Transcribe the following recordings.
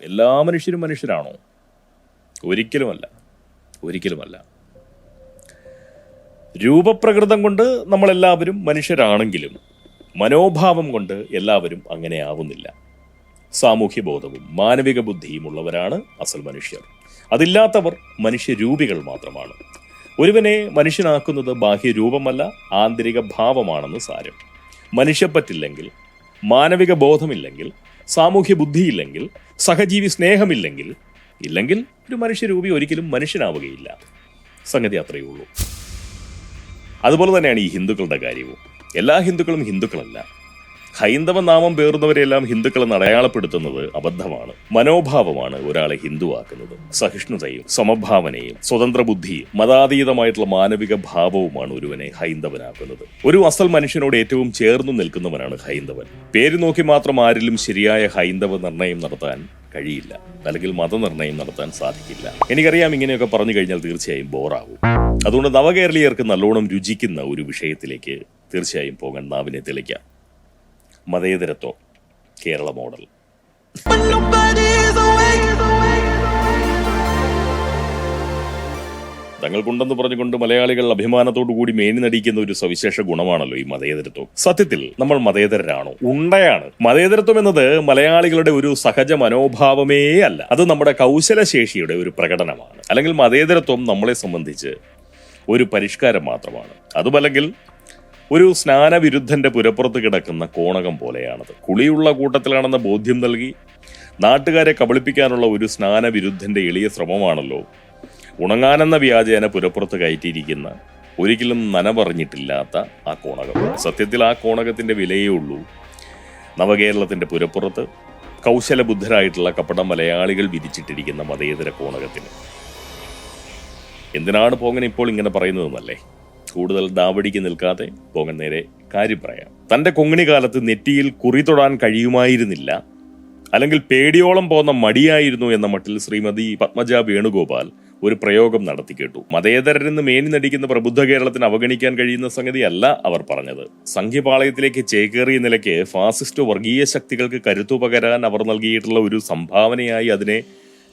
എല്ലാ മനുഷ്യരും മനുഷ്യരാണോ? ഒരിക്കലുമല്ല. ഒരിക്കലുമല്ല. രൂപപ്രകൃതം കൊണ്ട് നമ്മളെല്ലാവരും മനുഷ്യരാണെങ്കിലും മനോഭാവം കൊണ്ട് എല്ലാവരും അങ്ങനെ ആവുന്നില്ല സാമൂഹ്യ ബോധവും മാനവിക ബുദ്ധിയും ഉള്ളവരാണ് അസൽ മനുഷ്യർ. അതില്ലാത്തവർ മനുഷ്യരൂപികൾ മാത്രമാണ്. ഒരുവനെ മനുഷ്യനാക്കുന്നത് ബാഹ്യരൂപമല്ല ആന്തരിക ഭാവമാണെന്ന് സാരം. മനുഷ്യപ്പറ്റില്ലെങ്കിൽ മാനവിക ബോധമില്ലെങ്കിൽ സാമൂഹ്യ ബുദ്ധിയില്ലെങ്കിൽ സഹജീവി സ്നേഹമില്ലെങ്കിൽ ഇല്ലെങ്കിൽ ഒരു മനുഷ്യരൂപി ഒരിക്കലും മനുഷ്യനാവുകയില്ല. സംഗതി അത്രയേ ഉള്ളൂ. അതുപോലെ തന്നെയാണ് ഈ ഹിന്ദുക്കളുടെ കാര്യവും. എല്ലാ ഹിന്ദുക്കളും ഹിന്ദുക്കളല്ല. ഹൈന്ദവ നാമം പേറുന്നവരെല്ലാം ഹിന്ദുക്കളെന്ന് അടയാളപ്പെടുത്തുന്നത് അബദ്ധമാണ് മനോഭാവമാണ് ഒരാളെ ഹിന്ദുവാക്കുന്നത്. സഹിഷ്ണുതയും സമഭാവനയും സ്വതന്ത്ര ബുദ്ധിയും മതാതീതമായിട്ടുള്ള മാനവിക ഭാവവുമാണ് ഒരുവനെ ഹൈന്ദവനാക്കുന്നത്. ഒരു അസൽ മനുഷ്യനോട് ഏറ്റവും ചേർന്നു നിൽക്കുന്നവനാണ് ഹൈന്ദവൻ. പേര് നോക്കി മാത്രം ആരിലും ശരിയായ ഹൈന്ദവ നിർണയം നടത്താൻ കഴിയില്ല. അല്ലെങ്കിൽ മതനിർണയം നടത്താൻ സാധിക്കില്ല. എനിക്കറിയാം ഇങ്ങനെയൊക്കെ പറഞ്ഞു കഴിഞ്ഞാൽ തീർച്ചയായും ബോറാവും. അതുകൊണ്ട് നവകേരളീയർക്ക് നല്ലോണം രുചിക്കുന്ന ഒരു വിഷയത്തിലേക്ക് തീർച്ചയായും പോകാൻ നാവിനെ തെളിക്കാം. മതേതരത്വം കേരള മോഡൽ. തങ്ങൾക്കുണ്ടെന്ന് പറഞ്ഞുകൊണ്ട് മലയാളികൾ അഭിമാനത്തോടു കൂടി മേനി നടിക്കുന്ന ഒരു സവിശേഷ ഗുണമാണല്ലോ ഈ മതേതരത്വം. സത്യത്തിൽ നമ്മൾ മതേതരരാണോ? ഉണ്ടയാണ്. മതേതരത്വം എന്നത് മലയാളികളുടെ ഒരു സഹജ മനോഭാവമേ അല്ല. അത് നമ്മുടെ കൗശലശേഷിയുടെ ഒരു പ്രകടനമാണ്. അല്ലെങ്കിൽ മതേതരത്വം നമ്മളെ സംബന്ധിച്ച് ഒരു പരിഷ്കാരം മാത്രമാണ്. അതുമല്ലെങ്കിൽ ഒരു സ്നാനവിരുദ്ധന്റെ പുരപ്പുറത്ത് കിടക്കുന്ന കോണകം പോലെയാണത്. കുളിയുള്ള കൂട്ടത്തിലാണെന്ന ബോധ്യം നൽകി നാട്ടുകാരെ കബളിപ്പിക്കാനുള്ള ഒരു സ്നാനവിരുദ്ധന്റെ എളിയ ശ്രമമാണല്ലോ. ഉണങ്ങാനെന്ന വ്യാജേന പുരപ്പുറത്ത് കയറ്റിയിരിക്കുന്ന ഒരിക്കലും നനപറഞ്ഞിട്ടില്ലാത്ത ആ കോണകം. സത്യത്തിൽ ആ കോണകത്തിന്റെ വിലയേ ഉള്ളൂ. നവകേരളത്തിന്റെ പുരപ്പുറത്ത് കൗശലബുദ്ധരായിട്ടുള്ള കപട മലയാളികൾ വിരിച്ചിട്ടിരിക്കുന്ന മതേതര കോണകത്തിന്. എന്തിനാണ് പോങ്ങൻ ഇപ്പോൾ ഇങ്ങനെ പറയുന്നതെന്നല്ലേ? കൂടുതൽ ദാവടിക്ക് നിൽക്കാതെ പോകൻ നേരെ കാര്യം പറയാം. തന്റെ കൊങ്ങിണി കാലത്ത് നെറ്റിയിൽ കുറി തൊടാൻ കഴിയുമായിരുന്നില്ല. അല്ലെങ്കിൽ പേടിയോളം പോകുന്ന മടിയായിരുന്നു എന്ന മട്ടിൽ ശ്രീമതി പത്മജ വേണുഗോപാൽ ഒരു പ്രയോഗം നടത്തി കേട്ടു. മതേതരരെന്ന് മേനി നടിക്കുന്ന പ്രബുദ്ധ കേരളത്തിന് അവഗണിക്കാൻ കഴിയുന്ന സംഗതിയല്ല അവർ പറഞ്ഞത്. സംഘ്യപാളയത്തിലേക്ക് ചേക്കേറിയ നിലയ്ക്ക് ഫാസിസ്റ്റ് വർഗീയ ശക്തികൾക്ക് കരുത്തു പകരാൻ അവർ നൽകിയിട്ടുള്ള ഒരു സംഭാവനയായി അതിനെ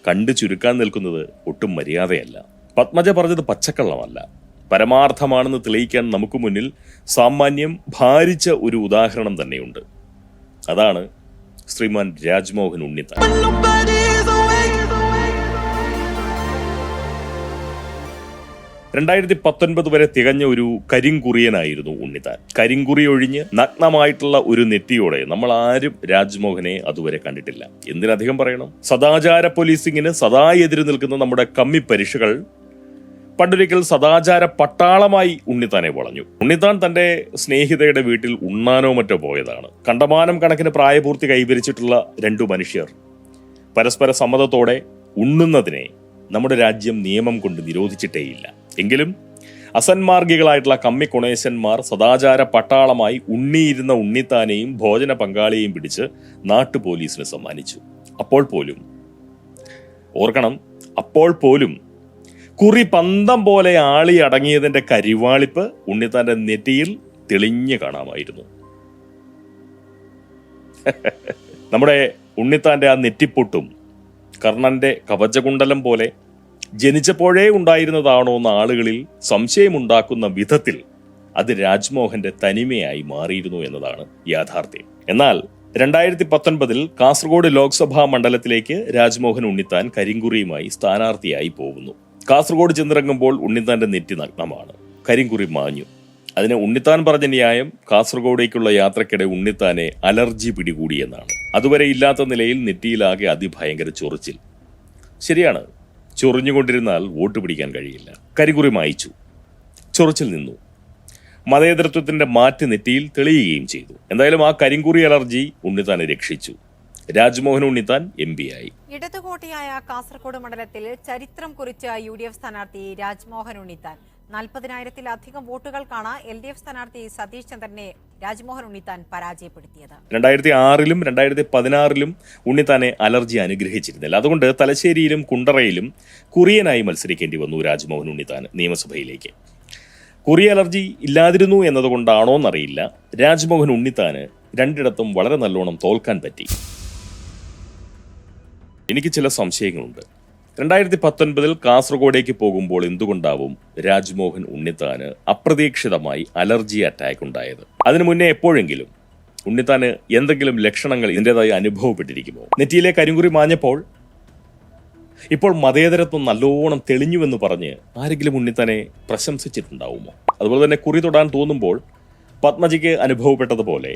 കണ്ടു ചുരുക്കാൻ നിൽക്കുന്നത് ഒട്ടും മര്യാദയല്ല. പത്മജ പറഞ്ഞത് പച്ചക്കള്ളമല്ല. പരമാർത്ഥമാണെന്ന് തെളിയിക്കാൻ നമുക്ക് മുന്നിൽ സാമാന്യം ഭാരിച്ച ഒരു ഉദാഹരണം തന്നെയുണ്ട്. അതാണ് ശ്രീമാൻ രാജ്മോഹൻ ഉണ്ണിത്താൻ. രണ്ടായിരത്തി പത്തൊൻപത് വരെ തികഞ്ഞ ഒരു കരിങ്കുറിയനായിരുന്നു ഉണ്ണിത്താൻ. കരിങ്കുറി ഒഴിഞ്ഞ് നഗ്നമായിട്ടുള്ള ഒരു നെറ്റിയോടെ നമ്മൾ ആരും രാജ്മോഹനെ അതുവരെ കണ്ടിട്ടില്ല. എന്തിനധികം പറയണം? സദാചാര പോലീസിങ്ങിന് സദാ എതിര് നിൽക്കുന്ന നമ്മുടെ കമ്മി പരീക്ഷകൾ പണ്ടൊരിക്കൽ സദാചാര പട്ടാളമായി ഉണ്ണിത്താനെ വളഞ്ഞു. ഉണ്ണിത്താൻ തന്റെ സ്നേഹിതയുടെ വീട്ടിൽ ഉണ്ണാനോ മറ്റോ പോയതാണ്. കണ്ടമാനം കണക്കിന് പ്രായപൂർത്തി കൈവരിച്ചിട്ടുള്ള രണ്ടു മനുഷ്യർ. പരസ്പര സമ്മതത്തോടെ ഉണ്ണുന്നതിനെ നമ്മുടെ രാജ്യം നിയമം കൊണ്ട് നിരോധിച്ചിട്ടേയില്ല. എങ്കിലും അസന്മാർഗികളായിട്ടുള്ള കമ്മി കൊണേശന്മാർ സദാചാര പട്ടാളമായി ഉണ്ണിയിരുന്ന ഉണ്ണിത്താനെയും ഭോജന പങ്കാളിയെയും പിടിച്ച് നാട്ടു പോലീസിന് സമ്മാനിച്ചു. അപ്പോൾ പോലും ഓർക്കണം അപ്പോൾ പോലും കുറി പന്തം പോലെ ആളി അടങ്ങിയതിന്റെ കരിവാളിപ്പ് ഉണ്ണിത്താന്റെ നെറ്റിയിൽ തെളിഞ്ഞു കാണാമായിരുന്നു. നമ്മുടെ ഉണ്ണിത്താന്റെ ആ നെറ്റിപ്പൊട്ടും കർണന്റെ കവചകുണ്ടലം പോലെ ജനിച്ചപ്പോഴേ ഉണ്ടായിരുന്നതാണോ എന്ന ആളുകളിൽ സംശയമുണ്ടാക്കുന്ന വിധത്തിൽ അത് രാജ്മോഹന്റെ തനിമയായി മാറിയിരുന്നു എന്നതാണ് യാഥാർത്ഥ്യം. എന്നാൽ രണ്ടായിരത്തി പത്തൊൻപതിൽ കാസർഗോഡ് ലോക്സഭാ മണ്ഡലത്തിലേക്ക് രാജ്മോഹൻ ഉണ്ണിത്താൻ കരിങ്കുറിയുമായി സ്ഥാനാർത്ഥിയായി പോകുന്നു. കാസർഗോഡ് ചെന്നിറങ്ങുമ്പോൾ ഉണ്ണിത്താന്റെ നെറ്റി നഗ്നമാണ്. കരിങ്കുറി മാഞ്ഞു. അതിന് ഉണ്ണിത്താൻ പറഞ്ഞ ന്യായം കാസർഗോഡേക്കുള്ള യാത്രക്കിടെ ഉണ്ണിത്താനെ അലർജി പിടികൂടിയെന്നാണ് അതുവരെ ഇല്ലാത്ത നിലയിൽ നെറ്റിയിലാകെ അതിഭയങ്കര ചൊറിച്ചിൽ. ശരിയാണ്. ചൊറിഞ്ഞുകൊണ്ടിരുന്നാൽ വോട്ട് പിടിക്കാൻ കഴിയില്ല. കരികുറി മായിച്ചു. ചൊറിച്ചിൽ നിന്നു. മതേതരത്വത്തിന്റെ മാറ്റ് നെറ്റിയിൽ തെളിയുകയും ചെയ്തു. എന്തായാലും ആ കരിങ്കുറി അലർജി ഉണ്ണിത്താനെ രക്ഷിച്ചു. രാജ്മോഹൻ ഉണ്ണിത്താൻ എം പി ആയി. ഇടതുകോട്ടിയായ കാസർഗോഡ് മണ്ഡലത്തിൽ ചരിത്രം കുറിച്ച യു ഡി എഫ് സ്ഥാനാർത്ഥി രാജ്മോഹൻ ഉണ്ണിത്താൻ. നാൽപ്പതിനായിരത്തിലധികം വോട്ടുകൾക്കാണ് എൽ ഡി എഫ് സ്ഥാനാർത്ഥി സതീഷ് ചന്ദ്രനെ രാജ്മോഹൻ ഉണ്ണിത്താൻ പരാജയപ്പെടുത്തിയത്. രണ്ടായിരത്തി ആറിലും രണ്ടായിരത്തി പതിനാറിലും ഉണ്ണിത്താനെ അലർജി അനുഗ്രഹിച്ചിരുന്നില്ല. അതുകൊണ്ട് തലശ്ശേരിയിലും കുണ്ടറയിലും കുറിയനായി മത്സരിക്കേണ്ടി വന്നു രാജ്മോഹൻ ഉണ്ണിത്താൻ നിയമസഭയിലേക്ക്. കുറിയ അലർജി ഇല്ലാതിരുന്നു എന്നതുകൊണ്ടാണോ എന്നറിയില്ല രാജ്മോഹൻ ഉണ്ണിത്താന് രണ്ടിടത്തും വളരെ നല്ലോണം തോൽക്കാൻ പറ്റി. എനിക്ക് ചില സംശയങ്ങളുണ്ട്. രണ്ടായിരത്തി പത്തൊൻപതിൽ കാസർഗോഡേക്ക് പോകുമ്പോൾ എന്തുകൊണ്ടാവും രാജ്മോഹൻ ഉണ്ണിത്താന് അപ്രതീക്ഷിതമായി അലർജി അറ്റാക്ക് ഉണ്ടായത്? അതിനു മുന്നേ എപ്പോഴെങ്കിലും? ഉണ്ണിത്താന് എന്തെങ്കിലും ലക്ഷണങ്ങൾ ഇതിന്റെതായി അനുഭവപ്പെട്ടിരിക്കുമോ? നെറ്റിയിലെ കരിങ്കുറി മാഞ്ഞപ്പോൾ? ഇപ്പോൾ മതേതരത്വം നല്ലോണം തെളിഞ്ഞുവെന്ന് പറഞ്ഞ് ആരെങ്കിലും ഉണ്ണിത്താനെ പ്രശംസിച്ചിട്ടുണ്ടാവുമോ? അതുപോലെ തന്നെ കുറി തൊടാൻ തോന്നുമ്പോൾ പത്മജിക്ക് അനുഭവപ്പെട്ടതുപോലെ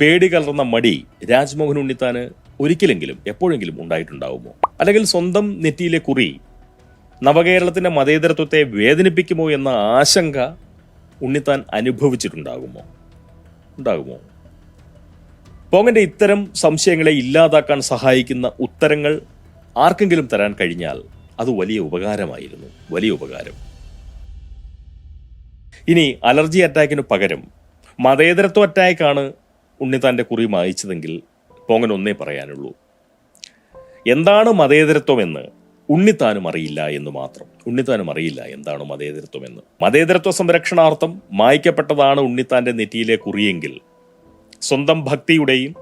പേടി കലർന്ന മടി രാജ്മോഹൻ ഉണ്ണിത്താന് ഒരിക്കലെങ്കിലും എപ്പോഴെങ്കിലും ഉണ്ടായിട്ടുണ്ടാവുമോ? അല്ലെങ്കിൽ സ്വന്തം നെറ്റിയിലെ കുറി നവകേരളത്തിന്റെ മതേതരത്വത്തെ വേദനിപ്പിക്കുമോ എന്ന ആശങ്ക ഉണ്ണിത്താൻ അനുഭവിച്ചിട്ടുണ്ടാകുമോ? ഉണ്ടാകുമോ? പോങ്ങന്റെ ഇത്തരം സംശയങ്ങളെ ഇല്ലാതാക്കാൻ സഹായിക്കുന്ന ഉത്തരങ്ങൾ ആർക്കെങ്കിലും തരാൻ കഴിഞ്ഞാൽ അത് വലിയ ഉപകാരമായിരുന്നു. വലിയ ഉപകാരം. ഇനി അലർജി അറ്റാക്കിന് പകരം മതേതരത്വ അറ്റാക്കാണ് ഉണ്ണിത്താന്റെ കുറി മായിച്ചതെങ്കിൽ പോങ്ങൻ ഒന്നേ പറയാനുള്ളൂ. എന്താണ് മതേതരത്വം എന്ന് ഉണ്ണിത്താനും അറിയില്ല എന്ന് മാത്രം. ഉണ്ണിത്താനും അറിയില്ല എന്താണ് മതേതരത്വം എന്ന് മതേതരത്വ സംരക്ഷണാർത്ഥം മായ്ക്കപ്പെട്ടതാണ് ഉണ്ണിത്താന്റെ നെറ്റിയിലെ കുറിയെങ്കിൽ സ്വന്തം ഭക്തിയുടെയും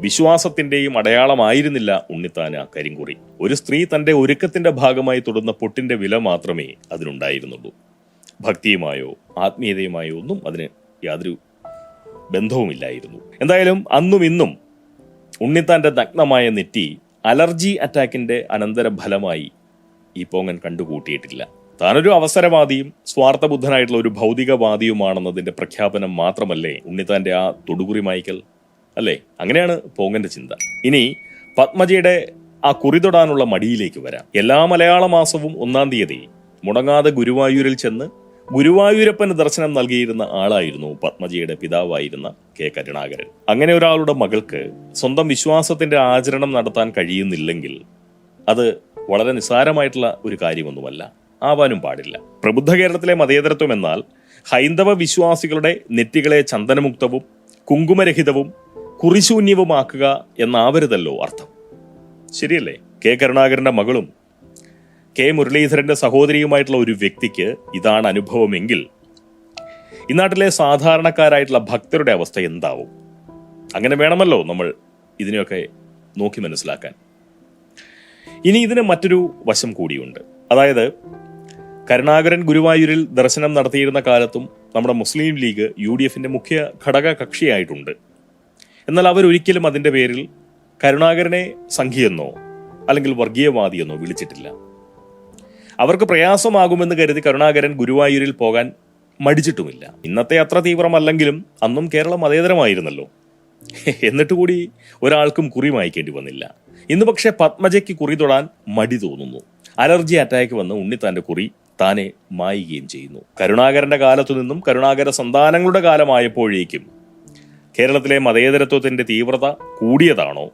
വിശ്വാസത്തിന്റെയും അടയാളമായിരുന്നില്ല ഉണ്ണിത്താൻ ആ കരിങ്കുറി. ഒരു സ്ത്രീ തന്റെ ഒരുക്കത്തിന്റെ ഭാഗമായി തൊടുന്ന പൊട്ടിന്റെ വില മാത്രമേ അതിനുണ്ടായിരുന്നുള്ളൂ. ഭക്തിയുമായോ ആത്മീയതയുമായോ ഒന്നും അതിന് യാതൊരു ബന്ധവുമില്ലായിരുന്നു. എന്തായാലും അന്നും ഇന്നും ഉണ്ണിത്താന്റെ നഗ്നമായ നെറ്റി അലർജി അറ്റാക്കിന്റെ അനന്തരഫലമായി ഈ പോങ്ങൻ കണ്ടുകൂട്ടിയിട്ടില്ല. താനൊരു അവസരവാദിയും സ്വാർത്ഥബുദ്ധനായിട്ടുള്ള ഒരു ഭൗതികവാദിയുമാണെന്നതിന്റെ പ്രഖ്യാപനം മാത്രമല്ലേ ഉണ്ണിത്താന്റെ ആ തൊടുകുറി മായ്ക്കൽ? അല്ലേ? അങ്ങനെയാണ് പോങ്ങന്റെ ചിന്ത. ഇനി പത്മജിയുടെ ആ കുറി തൊടാനുള്ള മടിയിലേക്ക് വരാം. എല്ലാ മലയാള മാസവും ഒന്നാം തീയതി മുടങ്ങാതെ ഗുരുവായൂരിൽ ചെന്ന് ഗുരുവായൂരപ്പന് ദർശനം നൽകിയിരുന്ന ആളായിരുന്നു പത്മജിയുടെ പിതാവായിരുന്ന കെ കരുണാകരൻ. അങ്ങനെ ഒരാളുടെ മകൾക്ക് സ്വന്തം വിശ്വാസത്തിന്റെ ആചരണം നടത്താൻ കഴിയുന്നില്ലെങ്കിൽ അത് വളരെ നിസ്സാരമായിട്ടുള്ള ഒരു കാര്യമൊന്നുമല്ല. ആവാനും പാടില്ല. പ്രബുദ്ധ കേരളത്തിലെ മതേതരത്വം എന്നാൽ ഹൈന്ദവ വിശ്വാസികളുടെ നെറ്റികളെ ചന്ദനമുക്തവും കുങ്കുമരഹിതവും കുറിശൂന്യവുമാക്കുക എന്നാവരുതല്ലോ അർത്ഥം. ശരിയല്ലേ? കെ കരുണാകരന്റെ മകളും കെ മുരളീധരന്റെ സഹോദരിയുമായിട്ടുള്ള ഒരു വ്യക്തിക്ക് ഇതാണ് അനുഭവമെങ്കിൽ ഈ നാട്ടിലെ സാധാരണക്കാരായിട്ടുള്ള ഭക്തരുടെ അവസ്ഥ എന്താവും? അങ്ങനെ വേണമല്ലോ നമ്മൾ ഇതിനെയൊക്കെ നോക്കി മനസ്സിലാക്കാൻ. ഇനി ഇതിന് മറ്റൊരു വശം കൂടിയുണ്ട്. അതായത് കരുണാകരൻ ഗുരുവായൂരിൽ ദർശനം നടത്തിയിരുന്ന കാലത്തും നമ്മുടെ മുസ്ലിം ലീഗ് യു ഡി എഫിന്റെ മുഖ്യ ഘടക കക്ഷിയായിട്ടുണ്ട്. എന്നാൽ അവരൊരിക്കലും അതിന്റെ പേരിൽ കരുണാകരനെ സംഘിയെന്നോ അല്ലെങ്കിൽ വർഗീയവാദിയെന്നോ വിളിച്ചിട്ടില്ല. അവർക്ക് പ്രയാസമാകുമെന്ന് കരുതി കരുണാകരൻ ഗുരുവായൂരിൽ പോകാൻ മടിച്ചിട്ടുമില്ല. ഇന്നത്തെ അത്ര തീവ്രമല്ലെങ്കിലും അന്നും കേരളം മതേതരമായിരുന്നല്ലോ എന്നിട്ട് കൂടി ഒരാൾക്കും കുറി മായ്ക്കേണ്ടി വന്നില്ല. ഇന്ന് പക്ഷേ പത്മജയ്ക്ക് കുറി തൊടാൻ മടി തോന്നുന്നു. അലർജി അറ്റാക്ക് വന്ന് ഉണ്ണിത്താന്റെ കുറി താനെ മായുകയും ചെയ്യുന്നു. കരുണാകരന്റെ കാലത്തു നിന്നും കരുണാകര സന്താനങ്ങളുടെ കാലമായപ്പോഴേക്കും കേരളത്തിലെ മതേതരത്വത്തിന്റെ തീവ്രത കൂടിയതാണോ?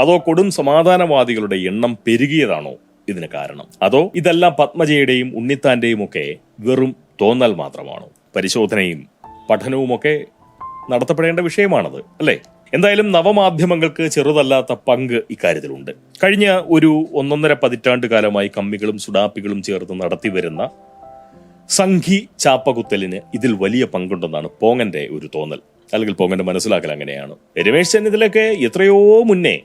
അതോ കൊടും സമാധാനവാദികളുടെ എണ്ണം പെരുകിയതാണോ? ഇതിന് കാരണം. അതോ ഇതെല്ലാം പത്മജയുടെയും ഉണ്ണിത്താന്റെയും ഒക്കെ വെറും തോന്നൽ മാത്രമാണോ? പരിശോധനയും പഠനവുമൊക്കെ നടത്തപ്പെടേണ്ട വിഷയമാണത് അല്ലേ? എന്തായാലും നവമാധ്യമങ്ങൾക്ക് ചെറുതല്ലാത്ത പങ്ക് ഇക്കാര്യത്തിലുണ്ട്. കഴിഞ്ഞ ഒരു ഒന്നൊന്നര പതിറ്റാണ്ട് കാലമായി കമ്മികളും സുഡാപ്പികളും ചേർത്ത് നടത്തിവരുന്ന സംഘി ചാപ്പകുത്തലിന് ഇതിൽ വലിയ പങ്കുണ്ടെന്നാണ് പോങ്ങന്റെ ഒരു തോന്നൽ. അല്ലെങ്കിൽ പോങ്ങന്റെ മനസ്സിലാക്കൽ അങ്ങനെയാണ്. രമേശ് ചെന്നിത്തലൊക്കെ എത്രയോ മുന്നേ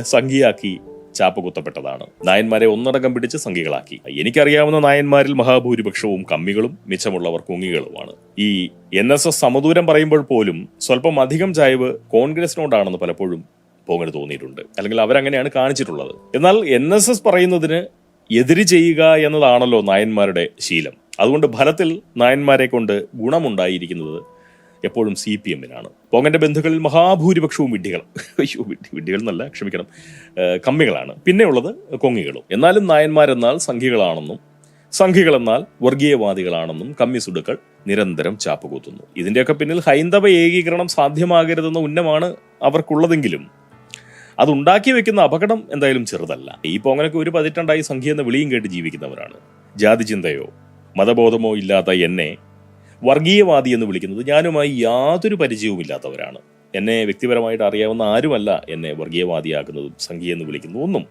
സംഘിയാക്കി ചാപ്പ കുത്തപ്പെട്ടതാണ് നായന്മാരെ ഒന്നടങ്കം പിടിച്ച് സംഘികളാക്കി. എനിക്കറിയാവുന്ന നായന്മാരിൽ മഹാഭൂരിപക്ഷവും കമ്മികളും മിച്ചമുള്ളവർ കുങ്ങികളുമാണ്. ഈ എൻ എസ് എസ് സമദൂരം പറയുമ്പോൾ പോലും സ്വല്പം അധികം ചായവ് കോൺഗ്രസിനോടാണെന്ന് പലപ്പോഴും പോങ്ങന് തോന്നിയിട്ടുണ്ട്. അല്ലെങ്കിൽ അവരങ്ങനെയാണ് കാണിച്ചിട്ടുള്ളത്. എന്നാൽ എൻ എസ് എസ് പറയുന്നതിന് എതിര് ചെയ്യുക എന്നതാണല്ലോ നായന്മാരുടെ ശീലം. അതുകൊണ്ട് ഫലത്തിൽ നായന്മാരെ കൊണ്ട് ഗുണമുണ്ടായിരിക്കുന്നത് എപ്പോഴും സി പി എമ്മിനാണ്. പോങ്ങന്റെ ബന്ധുക്കളിൽ മഹാഭൂരിപക്ഷവും വിഡ്ഢികൾ. അയ്യോ വിഡ്ഢി വിഡ്ഢികൾ എന്നല്ല ക്ഷമിക്കണം കമ്മികളാണ്. പിന്നെയുള്ളത് കൊങ്ങികളും. എന്നാലും നായന്മാരെന്നാൽ സംഘികളാണെന്നും സംഘികളെന്നാൽ വർഗീയവാദികളാണെന്നും കമ്മി സുടുക്കൾ നിരന്തരം ചാപ്പുകൂത്തുന്നു. ഇതിന്റെയൊക്കെ പിന്നിൽ ഹൈന്ദവ ഏകീകരണം സാധ്യമാകരുതെന്ന ഉന്നമാണ് അവർക്കുള്ളതെങ്കിലും അതുണ്ടാക്കി വെക്കുന്ന അപകടം എന്തായാലും ചെറുതല്ല. ഈ പോങ്ങനൊക്കെ ഒരു പതിറ്റണ്ടായി സംഖ്യ എന്ന വിളിയും കേട്ട് ജീവിക്കുന്നവരാണ്. ജാതി ചിന്തയോ മതബോധമോ ഇല്ലാത്ത എന്നെ വർഗീയവാദി എന്ന് വിളിക്കുന്നത് ഞാനുമായി യാതൊരു പരിചയവുമില്ലാത്തവരാണ്. എന്നെ വ്യക്തിപരമായിട്ട് അറിയാവുന്ന ആരുമല്ല എന്നെ വർഗീയവാദിയാക്കുന്നതും സംഘീയ എന്ന് വിളിക്കുന്നതും ഒന്നും.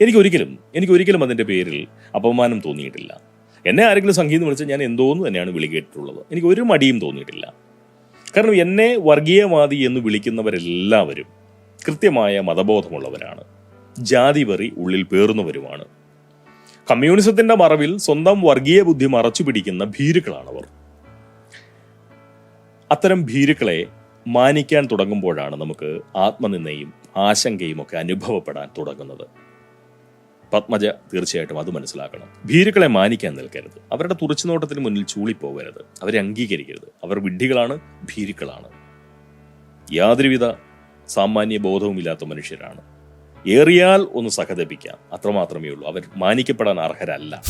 എനിക്ക് ഒരിക്കലും എനിക്ക് ഒരിക്കലും അതിന്റെ പേരിൽ അപമാനം തോന്നിയിട്ടില്ല. എന്നെ ആരെങ്കിലും സംഘീയ എന്ന് വിളിച്ചാൽ ഞാൻ എന്തോന്ന് തന്നെയാണ് വിളി എനിക്ക് ഒരു മടിയും തോന്നിയിട്ടില്ല. കാരണം എന്നെ വർഗീയവാദി എന്ന് വിളിക്കുന്നവരെല്ലാവരും കൃത്യമായ മതബോധമുള്ളവരാണ്. ജാതി വെറി ഉള്ളിൽ പേറുന്നവരുമാണ്. കമ്മ്യൂണിസത്തിന്റെ മറവിൽ സ്വന്തം വർഗീയ ബുദ്ധി മറച്ചു പിടിക്കുന്ന ഭീരുക്കളാണവർ. അത്തരം ഭീരുക്കളെ മാനിക്കാൻ തുടങ്ങുമ്പോഴാണ് നമുക്ക് ആത്മനിന്ദയും ആശങ്കയും ഒക്കെ അനുഭവപ്പെടാൻ തുടങ്ങുന്നത്. പത്മജ തീർച്ചയായിട്ടും അത് മനസ്സിലാക്കണം. ഭീരുക്കളെ മാനിക്കാൻ നിൽക്കരുത്. അവരുടെ തുറച്ചുനോട്ടത്തിന് മുന്നിൽ ചൂളിപ്പോകരുത്. അവരെ അംഗീകരിക്കരുത്. അവർ വിഡ്ഢികളാണ് ഭീരുക്കളാണ്. യാതൊരുവിധ സാമാന്യ ബോധവുമില്ലാത്ത മനുഷ്യരാണ്. ഏറിയാൽ ഒന്ന് സഹതപിക്കാം. അത്രമാത്രമേ ഉള്ളൂ. അവർ മാനിക്കപ്പെടാൻ അർഹരല്ല.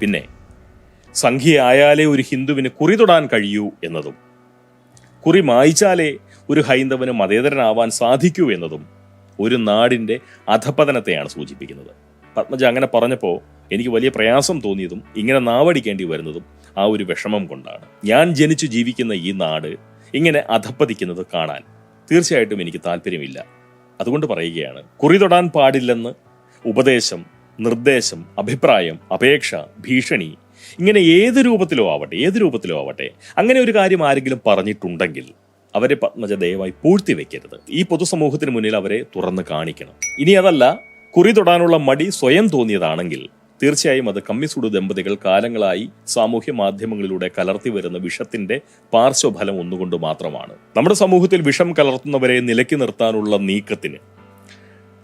പിന്നെ സംഖ്യയായാലേ ഒരു ഹിന്ദുവിന് കുറി തൊടാൻ കഴിയൂ എന്നതും കുറി മായിച്ചാലേ ഒരു ഹൈന്ദവന് മതേതരനാവാൻ സാധിക്കൂ എന്നതും ഒരു നാടിന്റെ അധപതനത്തെയാണ് സൂചിപ്പിക്കുന്നത്. പത്മജ അങ്ങനെ പറഞ്ഞപ്പോൾ എനിക്ക് വലിയ പ്രയാസം തോന്നിയതും ഇങ്ങനെ നാവടിക്കേണ്ടി വരുന്നതും ആ ഒരു വിഷമം കൊണ്ടാണ്. ഞാൻ ജനിച്ചു ജീവിക്കുന്ന ഈ നാട് ഇങ്ങനെ അധപ്പതിക്കുന്നത് കാണാൻ തീർച്ചയായിട്ടും എനിക്ക് താല്പര്യമില്ല. അതുകൊണ്ട് പറയുകയാണ് കുറി തൊടാൻ പാടില്ലെന്ന് ഉപദേശം നിർദ്ദേശം അഭിപ്രായം അപേക്ഷ ഭീഷണി ഇങ്ങനെ ഏത് രൂപത്തിലോ ആവട്ടെ ഏത് രൂപത്തിലോ ആവട്ടെ അങ്ങനെ ഒരു കാര്യം ആരെങ്കിലും പറഞ്ഞിട്ടുണ്ടെങ്കിൽ അവരെ പത്മജ ദയവായി പൂഴ്ത്തി വെക്കരുത്. ഈ പൊതുസമൂഹത്തിന് മുന്നിൽ അവരെ തുറന്ന് കാണിക്കണം. ഇനി അതല്ല കുറി തൊടാനുള്ള മടി സ്വയം തോന്നിയതാണെങ്കിൽ തീർച്ചയായും അത് കമ്മിസുഡു ദമ്പതികൾ കാലങ്ങളായി സാമൂഹ്യ മാധ്യമങ്ങളിലൂടെ കലർത്തി വരുന്ന വിഷത്തിന്റെ പാർശ്വഫലം ഒന്നുകൊണ്ട് മാത്രമാണ്. നമ്മുടെ സമൂഹത്തിൽ വിഷം കലർത്തുന്നവരെ നിലക്കി നിർത്താനുള്ള നീക്കത്തിന്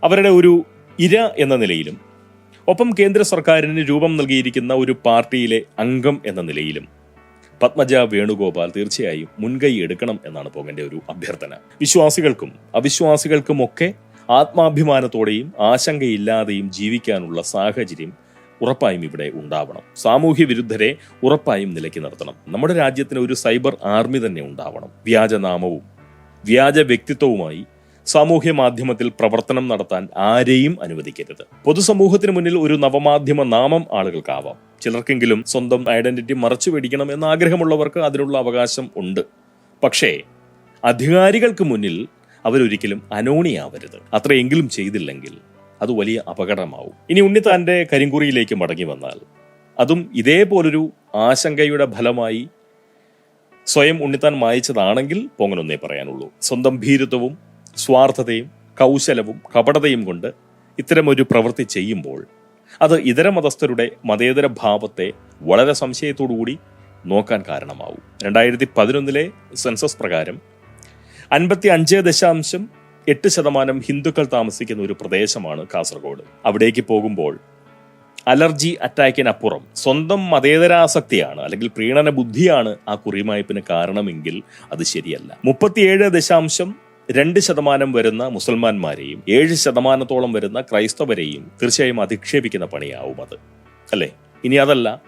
അവരുടെ ഒരു ഇര എന്ന നിലയിലും ഒപ്പം കേന്ദ്ര സർക്കാരിന് രൂപം നൽകിയിരിക്കുന്ന ഒരു പാർട്ടിയിലെ അംഗം എന്ന നിലയിലും പത്മജ വേണുഗോപാൽ തീർച്ചയായും മുൻകൈ എടുക്കണം എന്നാണ് പോകന്റെ ഒരു അഭ്യർത്ഥന. വിശ്വാസികൾക്കും അവിശ്വാസികൾക്കുമൊക്കെ ആത്മാഭിമാനത്തോടെയും ആശങ്കയില്ലാതെയും ജീവിക്കാനുള്ള സാഹചര്യം ഉറപ്പായും ഇവിടെ ഉണ്ടാവണം. സാമൂഹ്യ വിരുദ്ധരെ ഉറപ്പായും നിലയ്ക്ക് നിർത്തണം. നമ്മുടെ രാജ്യത്തിന് ഒരു സൈബർ ആർമി തന്നെ ഉണ്ടാവണം. വ്യാജനാമവും വ്യാജ വ്യക്തിത്വവുമായി സാമൂഹ്യ മാധ്യമത്തിൽ പ്രവർത്തനം നടത്താൻ ആരെയും അനുവദിക്കരുത്. പൊതുസമൂഹത്തിന് മുന്നിൽ ഒരു നവമാധ്യമ നാമം ആളുകൾക്കാവാം. ചിലർക്കെങ്കിലും സ്വന്തം ഐഡന്റിറ്റി മറച്ചു പിടിക്കണം എന്ന ആഗ്രഹമുള്ളവർക്ക് അതിനുള്ള അവകാശം ഉണ്ട്. പക്ഷേ അധികാരികൾക്ക് മുന്നിൽ അവരൊരിക്കലും അനോണിയാവരുത്. അത്രയെങ്കിലും ചെയ്തില്ലെങ്കിൽ അത് വലിയ അപകടമാവും. ഇനി ഉണ്ണിത്താന്റെ കരിങ്കുറിയിലേക്ക് മടങ്ങി വന്നാൽ അതും ഇതേപോലൊരു ആശങ്കയുടെ ഫലമായി സ്വയം ഉണ്ണിത്താൻ മായിച്ചതാണെങ്കിൽ പൊങ്ങനൊന്നേ പറയാനുള്ളൂ. സ്വന്തം ഭീരുത്വവും സ്വാർത്ഥതയും കൗശലവും കപടതയും കൊണ്ട് ഇത്തരമൊരു പ്രവൃത്തി ചെയ്യുമ്പോൾ അത് ഇതര മതസ്ഥരുടെ മതേതര ഭാവത്തെ വളരെ സംശയത്തോടുകൂടി നോക്കാൻ കാരണമാവും. രണ്ടായിരത്തി പതിനൊന്നിലെ സെൻസസ് പ്രകാരം അൻപത്തി അഞ്ച് ദശാംശം എട്ട് ശതമാനം ഹിന്ദുക്കൾ താമസിക്കുന്ന ഒരു പ്രദേശമാണ് കാസർഗോഡ്. അവിടേക്ക് പോകുമ്പോൾ അലർജി അറ്റാക്കിനപ്പുറം സ്വന്തം മതേതരാസക്തിയാണ് അല്ലെങ്കിൽ പ്രീണന ബുദ്ധിയാണ് ആ കുറിമായ്പിന് കാരണമെങ്കിൽ അത് ശരിയല്ല. മുപ്പത്തിയേഴ് ദശാംശം രണ്ട് ശതമാനം വരുന്ന മുസൽമാന്മാരെയും ഏഴ് ശതമാനത്തോളം വരുന്ന ക്രൈസ്തവരെയും തീർച്ചയായും അധിക്ഷേപിക്കുന്ന പണിയാവും അത്. അല്ലേ? ഇനി അതല്ല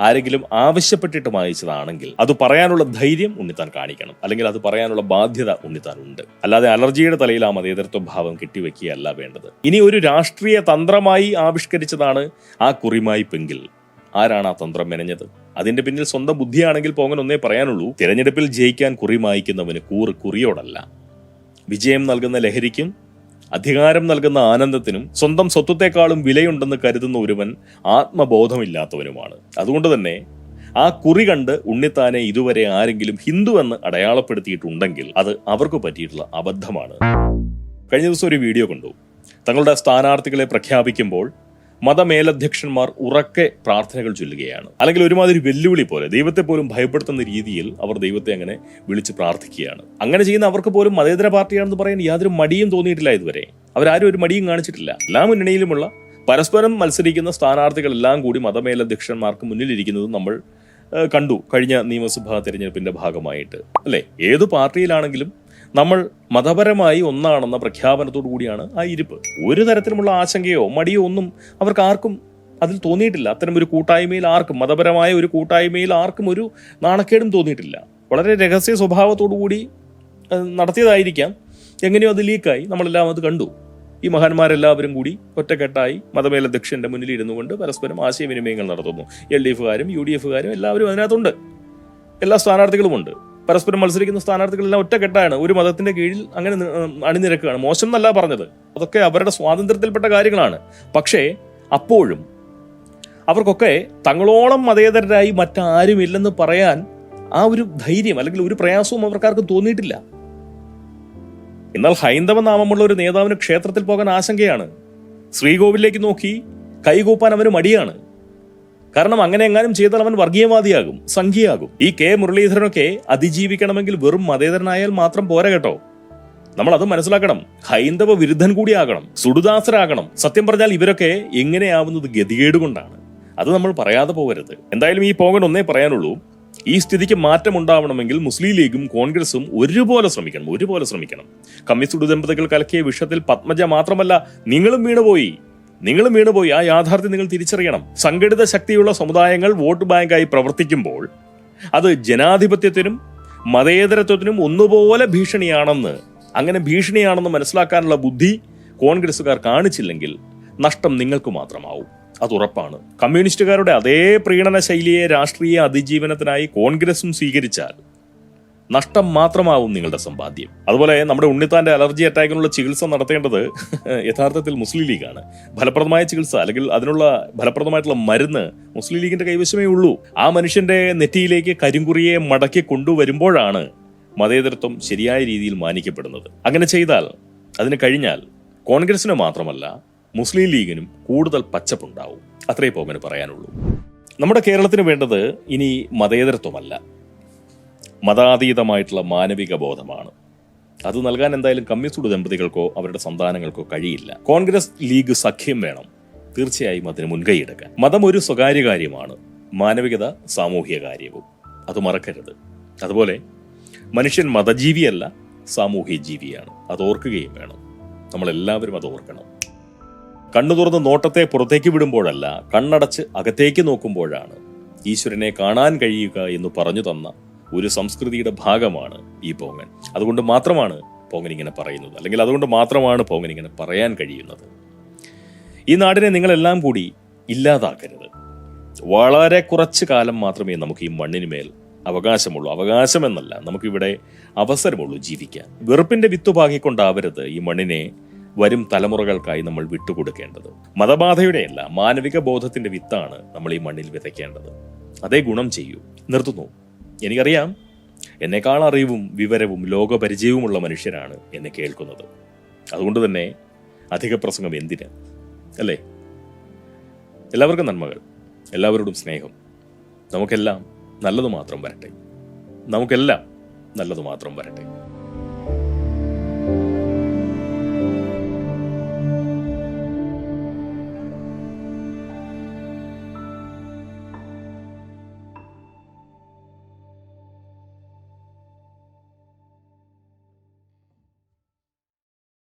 ആരെങ്കിലും ആവശ്യപ്പെട്ടിട്ട് വായിച്ചതാണെങ്കിൽ അത് പറയാനുള്ള ധൈര്യം ഉണ്ണിത്താൻ കാണിക്കണം. അല്ലെങ്കിൽ അത് പറയാനുള്ള ബാധ്യത ഉണ്ണിത്താൻ ഉണ്ട്. അല്ലാതെ അലർജിയുടെ തലയിൽ ആ മതേതരത്വ ഭാവം കെട്ടിവെക്കുകയല്ല വേണ്ടത്. ഇനി ഒരു രാഷ്ട്രീയ തന്ത്രമായി ആവിഷ്കരിച്ചതാണ് ആ കുറിമായിപ്പെങ്കിൽ ആരാണ് ആ തന്ത്രം മെനഞ്ഞത്? അതിന്റെ പിന്നിൽ സ്വന്തം ബുദ്ധിയാണെങ്കിൽ പോകാൻ ഒന്നേ പറയാനുള്ളൂ. തിരഞ്ഞെടുപ്പിൽ ജയിക്കാൻ കുറിമായിക്കുന്നവന് കൂറ് കുറിയോടല്ല. വിജയം നൽകുന്ന ലഹരിക്കും അധികാരം നൽകുന്ന ആനന്ദത്തിനും സ്വന്തം സ്വത്വത്തെക്കാളും വിലയുണ്ടെന്ന് കരുതുന്ന ഒരുവൻ ആത്മബോധമില്ലാത്തവനുമാണ്. അതുകൊണ്ട് തന്നെ ആ കുറി കണ്ട് ഉണ്ണിത്താനെ ഇതുവരെ ആരെങ്കിലും ഹിന്ദു എന്ന് അടയാളപ്പെടുത്തിയിട്ടുണ്ടെങ്കിൽ അത് അവർക്ക് പറ്റിയിട്ടുള്ള അബദ്ധമാണ്. കഴിഞ്ഞ ദിവസം ഒരു വീഡിയോ കണ്ടു. തങ്ങളുടെ സ്ഥാനാർത്ഥികളെ പ്രഖ്യാപിക്കുമ്പോൾ മതമേലധ്യക്ഷന്മാർ ഉറക്കെ പ്രാർത്ഥനകൾ ചൊല്ലുകയാണ്. അല്ലെങ്കിൽ ഒരുമാതിരി വെല്ലുവിളി പോലെ ദൈവത്തെ പോലും ഭയപ്പെടുത്തുന്ന രീതിയിൽ അവർ ദൈവത്തെ അങ്ങനെ വിളിച്ച് പ്രാർത്ഥിക്കുകയാണ്. അങ്ങനെ ചെയ്യുന്ന അവർക്ക് പോലും മതേതര പാർട്ടിയാണെന്ന് പറയാൻ യാതൊരു മടിയും തോന്നിയിട്ടില്ല ഇതുവരെ. അവരാരും ഒരു മടിയും കാണിച്ചിട്ടില്ല. എല്ലാ മുന്നണിയിലുമുള്ള പരസ്പരം മത്സരിക്കുന്ന സ്ഥാനാർത്ഥികളെല്ലാം കൂടി മതമേലധ്യക്ഷന്മാർക്ക് മുന്നിലിരിക്കുന്നത് നമ്മൾ കണ്ടു കഴിഞ്ഞ നിയമസഭാ തെരഞ്ഞെടുപ്പിന്റെ ഭാഗമായിട്ട്. അല്ലെ? ഏത് പാർട്ടിയിലാണെങ്കിലും നമ്മൾ മതപരമായി ഒന്നാണെന്ന പ്രഖ്യാപനത്തോടു കൂടിയാണ് ആ ഇരിപ്പ്. ഒരു തരത്തിലുമുള്ള ആശങ്കയോ മടിയോ ഒന്നും അവർക്ക് ആർക്കും അതിൽ തോന്നിയിട്ടില്ല. അത്തരം ഒരു കൂട്ടായ്മയിൽ ആർക്കും മതപരമായ ഒരു കൂട്ടായ്മയിൽ ആർക്കും ഒരു നാണക്കേടും തോന്നിയിട്ടില്ല. വളരെ രഹസ്യ സ്വഭാവത്തോടു കൂടി നടത്തിയതായിരിക്കാം. എങ്ങനെയോ അത് ലീക്കായി. നമ്മളെല്ലാം അത് കണ്ടു. ഈ മഹാന്മാരെല്ലാവരും കൂടി ഒറ്റക്കെട്ടായി മതമേലധ്യക്ഷന്റെ മുന്നിൽ ഇരുന്നു കൊണ്ട് പരസ്പരം ആശയവിനിമയങ്ങൾ നടത്തുന്നു. എൽ ഡി എഫുകാരും യു ഡി എഫുകാരും എല്ലാവരും അതിനകത്തുണ്ട്. എല്ലാ സ്ഥാനാർത്ഥികളുമുണ്ട്. പരസ്പരം മത്സരിക്കുന്ന സ്ഥാനാർത്ഥികളെല്ലാം ഒറ്റക്കെട്ടാണ്. ഒരു മതത്തിന്റെ കീഴിൽ അങ്ങനെ അണിനിരക്കുകയാണ്. മോശം എന്നല്ല പറഞ്ഞത്. അതൊക്കെ അവരുടെ സ്വാതന്ത്ര്യത്തിൽപ്പെട്ട കാര്യങ്ങളാണ്. പക്ഷേ അപ്പോഴും അവർക്കൊക്കെ തങ്ങളോളം മതേതരരായി മറ്റാരുമില്ലെന്ന് പറയാൻ ആ ഒരു ധൈര്യം അല്ലെങ്കിൽ ഒരു പ്രയാസവും അവർക്കാർക്കും തോന്നിയിട്ടില്ല. എന്നാൽ ഹൈന്ദവ നാമമുള്ള ഒരു നേതാവിന് ക്ഷേത്രത്തിൽ പോകാൻ ആശങ്കയാണ്. ശ്രീകോവിലേക്ക് നോക്കി കൈകൂപ്പാൻ അവന് മടിയാണ്. കാരണം അങ്ങനെ എങ്ങാനും ചെയ്താൽ അവൻ വർഗീയവാദിയാകും സംഖ്യയാകും. ഈ കെ മുരളീധരനൊക്കെ അതിജീവിക്കണമെങ്കിൽ വെറും മതേതരനായാൽ മാത്രം പോരാ കേട്ടോ. നമ്മൾ അത് മനസ്സിലാക്കണം. ഹൈന്ദവ വിരുദ്ധൻ കൂടിയാകണം സുടുദാസരാകണം സത്യം പറഞ്ഞാൽ ഇവരൊക്കെ എങ്ങനെയാവുന്നത് ഗതികേട് കൊണ്ടാണ്. അത് നമ്മൾ പറയാതെ പോകരുത്. എന്തായാലും ഈ പോകൻ ഒന്നേ പറയാനുള്ളൂ. ഈ സ്ഥിതിക്ക് മാറ്റം ഉണ്ടാവണമെങ്കിൽ മുസ്ലിം ലീഗും കോൺഗ്രസും ഒരുപോലെ ശ്രമിക്കണം ഒരുപോലെ ശ്രമിക്കണം. കമ്മ്യൂണിസ്റ്റ് ദമ്പതികൾ കലക്കിയ വിഷയത്തിൽ പത്മജ മാത്രമല്ല നിങ്ങളും വീണുപോയി. നിങ്ങളും വീണുപോയി. ആ യാഥാർത്ഥ്യം നിങ്ങൾ തിരിച്ചറിയണം. സംഘടിത ശക്തിയുള്ള സമുദായങ്ങൾ വോട്ട് ബാങ്കായി പ്രവർത്തിക്കുമ്പോൾ അത് ജനാധിപത്യത്തിനും മതേതരത്വത്തിനും ഒന്നുപോലെ ഭീഷണിയാണെന്ന് അങ്ങനെ ഭീഷണിയാണെന്ന് മനസ്സിലാക്കാനുള്ള ബുദ്ധി കോൺഗ്രസ്സുകാർ കാണിച്ചില്ലെങ്കിൽ നഷ്ടം നിങ്ങൾക്ക് മാത്രമാവും. അത് ഉറപ്പാണ്. കമ്മ്യൂണിസ്റ്റുകാരുടെ അതേ പ്രീണന ശൈലിയെ രാഷ്ട്രീയ അതിജീവനത്തിനായി കോൺഗ്രസും സ്വീകരിച്ചാൽ നഷ്ടം മാത്രമാവും നിങ്ങളുടെ സമ്പാദ്യം. അതുപോലെ നമ്മുടെ ഉണ്ണിത്താന്റെ അലർജി അറ്റാക്കിനുള്ള ചികിത്സ നടത്തേണ്ടത് യഥാർത്ഥത്തിൽ മുസ്ലിം ലീഗാണ്. ഫലപ്രദമായ ചികിത്സ അല്ലെങ്കിൽ അതിനുള്ള ഫലപ്രദമായിട്ടുള്ള മരുന്ന് മുസ്ലിം ലീഗിന്റെ കൈവശമേ ഉള്ളൂ. ആ മനുഷ്യന്റെ നെറ്റിയിലേക്ക് കരിങ്കുറിയെ മടക്കി കൊണ്ടുവരുമ്പോഴാണ് മതേതരത്വം ശരിയായ രീതിയിൽ മാനിക്കപ്പെടുന്നത്. അങ്ങനെ ചെയ്താൽ അതിന് കഴിഞ്ഞാൽ കോൺഗ്രസിന് മാത്രമല്ല മുസ്ലിം ലീഗിനും കൂടുതൽ പച്ചപ്പുണ്ടാവും. അത്രേ പോകന് പറയാനുള്ളൂ. നമ്മുടെ കേരളത്തിന് വേണ്ടത് ഇനി മതേതരത്വമല്ല. മതാതീതമായിട്ടുള്ള മാനവിക ബോധമാണ് അത് നൽകാൻ എന്തായാലും കമ്മ്യൂണിസ്റ്റ് ദമ്പതികൾക്കോ അവരുടെ സന്താനങ്ങൾക്കോ കഴിയില്ല. കോൺഗ്രസ് ലീഗ് സഖ്യം വേണം. തീർച്ചയായും അതിന് മുൻകൈയെടുക്കാൻ മതം ഒരു സ്വകാര്യ കാര്യമാണ്. മാനവികത സാമൂഹിക കാര്യവും. അത് മറക്കരുത്. അതുപോലെ മനുഷ്യൻ മതജീവിയല്ല സാമൂഹ്യ ജീവിയാണ്. അത് ഓർക്കുകയും വേണം. നമ്മളെല്ലാവരും അത് ഓർക്കണം. കണ്ണു തുറന്ന് നോട്ടത്തെ പുറത്തേക്ക് വിടുമ്പോഴല്ല കണ്ണടച്ച് അകത്തേക്ക് നോക്കുമ്പോഴാണ് ഈശ്വരനെ കാണാൻ കഴിയുക എന്ന് പറഞ്ഞു തന്ന ഒരു സംസ്കൃതിയുടെ ഭാഗമാണ് ഈ പോങ്ങൻ. അതുകൊണ്ട് മാത്രമാണ് പോങ്ങൻ ഇങ്ങനെ പറയുന്നത്. അല്ലെങ്കിൽ അതുകൊണ്ട് മാത്രമാണ് പോങ്ങൻ ഇങ്ങനെ പറയാൻ കഴിയുന്നത്. ഈ നാടിനെ നിങ്ങളെല്ലാം കൂടി ഇല്ലാതാക്കരുത്. വളരെ കുറച്ച് കാലം മാത്രമേ നമുക്ക് ഈ മണ്ണിന് മേൽ അവകാശമുള്ളൂ. അവകാശമെന്നല്ല നമുക്കിവിടെ അവസരമുള്ളൂ ജീവിക്കാൻ. വെറുപ്പിന്റെ വിത്ത് പാകിക്കൊണ്ടാവരുത് ഈ മണ്ണിനെ വരും തലമുറകൾക്കായി നമ്മൾ വിട്ടുകൊടുക്കേണ്ടത്. മതബാധയുടെയല്ല മാനവിക ബോധത്തിന്റെ വിത്താണ് നമ്മൾ ഈ മണ്ണിൽ വിതയ്ക്കേണ്ടത്. അതേ ഗുണം ചെയ്യൂ. നിർത്തുന്നു. എനിക്കറിയാം. എന്നെക്കാൾ അറിവും വിവരവും ലോകപരിചയവുമുള്ള മനുഷ്യരാണ് എന്നെ കേൾക്കുന്നത്. അതുകൊണ്ട് തന്നെ അധിക പ്രസംഗം എന്തിന്? അല്ലേ? എല്ലാവർക്കും നന്മകൾ. എല്ലാവരോടും സ്നേഹം. നമുക്കെല്ലാം നല്ലത് മാത്രം വരട്ടെ. നമുക്കെല്ലാം നല്ലത് മാത്രം വരട്ടെ.